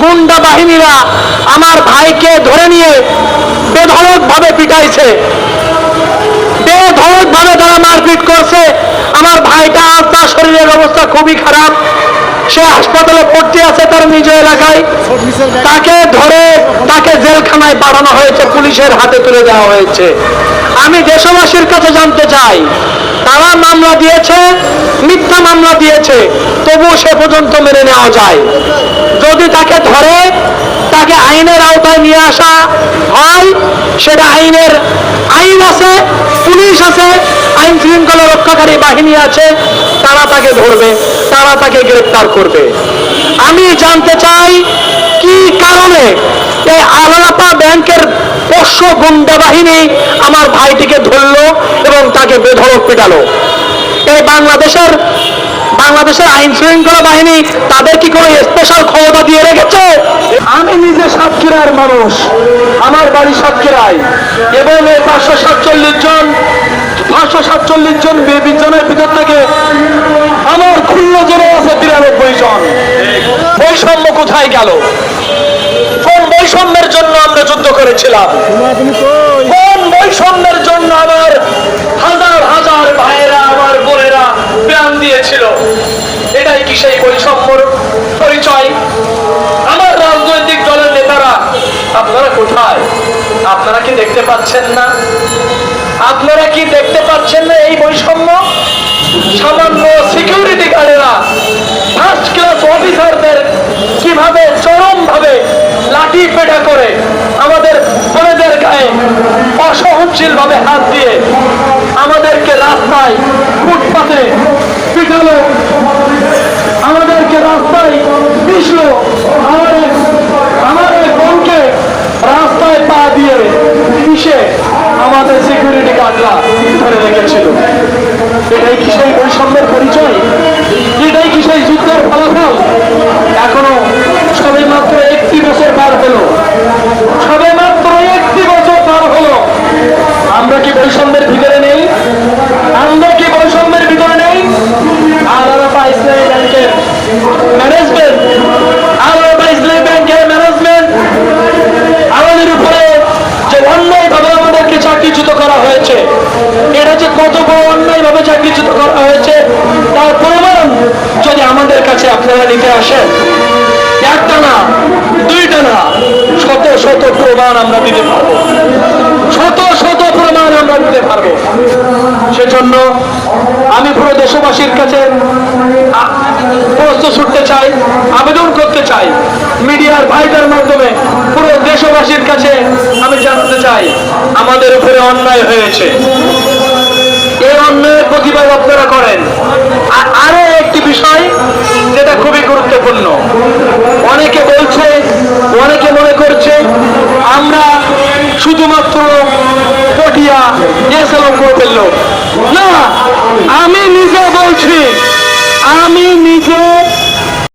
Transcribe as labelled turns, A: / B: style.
A: গুন্ডা বাহিনীরা আমার ভাইকে ধরে নিয়ে বেধড়ক ভাবে পিটাইছে। বেধড়ক ভাবে তারা মারপিট করছে। আমার ভাইটা তার শরীরের অবস্থা খুবই খারাপ। সে হাসপাতালে ভর্তি আছে তার নিজ এলাকায়। তাকে ধরে তাকে জেলখানায় পাঠানো হয়েছে, পুলিশের হাতে তুলে দেওয়া হয়েছে। আমি দেশবাসীর কাছে জানতে চাই, তারা মামলা দিয়েছে, মিথ্যা মামলা দিয়েছে? তবুও সে পর্যন্ত মেনে নেওয়া যায়। যদি তাকে ধরে, তাকে আইনের আওতায় নিয়ে আসা হয়, সেটা আইনের আইন আছে, পুলিশ আছে, আইন শৃঙ্খলা রক্ষাকারী বাহিনী আছে, তারা তাকে ধরবে, তারা তাকে গ্রেপ্তার করবে। আমি জানতে চাই, কি কারণে এই আলাপা ব্যাংকের পোষ্য গুন্ডা বাহিনী আমার ভাইটিকে ধরলো এবং তাকে বেধড়ক পেটালো? এই বাংলাদেশের বাংলাদেশের আইন শৃঙ্খলা বাহিনী তাদের কি কোনো স্পেশাল ক্ষমতা দিয়ে রেখেছে? আমি নিজে সাতক্ষীরার মানুষ, আমার বাড়ি সাতক্ষীরায়। এবং এই পাঁচশো সাতচল্লিশ জন, পাঁচশো সাতচল্লিশ জন বিশ জনের ভিতর থেকে আমার খুল্ল জনে আছে বিরানব্বই জন। বৈষম্য কোথায় গেল? কোন বৈষম্যের জন্য আমরা যুদ্ধ করেছিলাম কোন বৈষম্যের জন্য আমার হাজার হাজার ভাইয়েরা আমার বোনেরা প্রাণ দিয়েছিল এটাই কি সেই বৈষম্যর পরিচয়। আমার রাজনৈতিক দলের নেতারা, আপনারা কোথায়? আপনারা কি দেখতে পাচ্ছেন না? আপনারা কি দেখতে পাচ্ছেন না এই বৈষম্য? সামান্য সিকিউরিটি গার্ডেরা ফার্স্ট ক্লাস অফিসারদের কীভাবে চরম ভাবে লাঠি পেটা করে আমাদের বোনেদের গায়ে অসহনশীল ভাবে হাত দিয়ে আমাদেরকে রাস্তায় ফুটপাতে পিটালো আমাদেরকে রাস্তায় পিছলো আমার এক- আমার এক বোনকে রাস্তায় পা দিয়ে পিষে আমাদের সিকিউরিটি গার্ডরা ধরে রেখেছিল। এটাই কি সেই বৈষম্যের পরিচয় এটাই কি সেই যুদ্ধের ফলাফল এখনও সবে মাত্র একটি বছর পার হলো সবে মাত্র একটি বছর পার হলো আমরা কি বৈষম্যের ভিতরে নেই আমরা কি বৈষম্যের ভিতরে নেই আলাদা ইসলামী ব্যাংকের ম্যানেজমেন্ট আলাদা ইসলামী ব্যাংকের ম্যানেজমেন্ট আমাদের উপরে যে অন্যায় ভাবে আমাদেরকে চাকরিচ্যুত করা হয়েছে এটা যে কত বড় অন্যায় ভাবে চাকরিচ্যুত করা হয়েছে, তার প্রমাণ যদি আমাদের কাছে আপনারা নিতে আসেন, একটা না, দুইটা না, শত শত প্রমাণ আমরা দিতে পারব। শত শত প্রমাণ আমরা দিতে পারব। সেজন্য আমি পুরো দেশবাসীর কাছে প্রশ্ন ছুটতে চাই, আবেদন করতে চাই, মিডিয়ার ভাইটার মাধ্যমে পুরো দেশবাসীর কাছে আমি জানাতে চাই, আমাদের উপরে অন্যায় হয়েছে। অন্যায়ের প্রতিবাদ আপনারা করেন। আর আরও একটি বিষয় যেটা খুবই গুরুত্বপূর্ণ। অনেকে বলছে, অনেকে মনে করছে, আমরা শুধুমাত্র পটিয়া এসএলএম করে ফেলল না, আমি নিজে বলছি, আমি নিজে